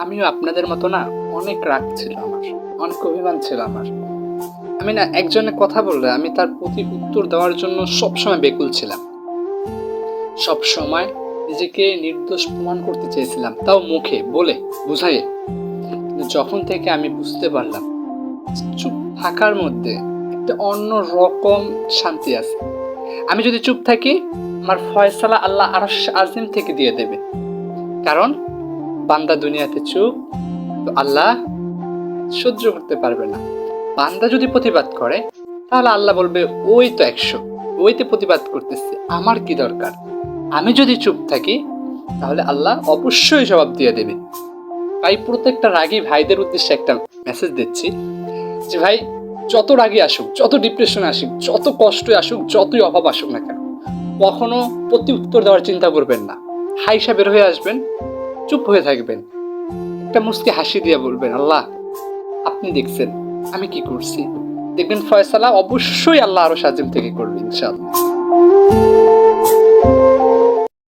আমিও আপনাদের মতো না, অনেক রাগ ছিল আমার, অনেক অভিমান ছিল আমার। আমি না একজনের কথা বললে আমি তার প্রতি উত্তর দেওয়ার জন্য সবসময় বেকুল ছিলাম। সব সময় নিজেকে নির্দোষ প্রমাণ করতে চেয়েছিলাম, তাও মুখে, বলে, বুঝাইয়ে। যখন থেকে আমি বুঝতে পারলাম, চুপ থাকার মধ্যে একটা অন্য রকম শান্তি আছে। আমি যদি চুপ থাকি, আমার ফয়সালা আল্লাহ আরশ আজিম থেকে দিয়ে দেবে। কারণ বান্দা দুনিয়াতে চুপ, তো আল্লাহ সহ্য করতে পারবে না। বান্দা যদি প্রতিবাদ করে, তাহলে আল্লাহ বলবে, ওই তো একশো, ওইতে প্রতিবাদ করতেছে, আমার কি দরকার? আমি যদি চুপ থাকি, তাহলে আল্লাহ অবশ্যই জবাব দিয়ে দেবে। তাই প্রত্যেকটা রাগী ভাইদের উদ্দেশ্যে একটা মেসেজ দিচ্ছি যে, ভাই, যত রাগী আসুক, যত ডিপ্রেশনে আসুক, যত কষ্টই আসুক, যতই অভাব আসুক না কেন, কখনো প্রতি উত্তর দেওয়ার চিন্তা করবেন না। হাইসা বের হয়ে আসবেন চুপ হয়ে থাকবেন। একটা মুসকে হাসি দিয়ে বলবেন, আল্লাহ, আপনি দেখছেন, আমি কি করছি? দেখবেন ফয়সালা অবশ্যই আল্লাহ আরও সাজিম থেকে করবে, ইনশাআল্লাহ।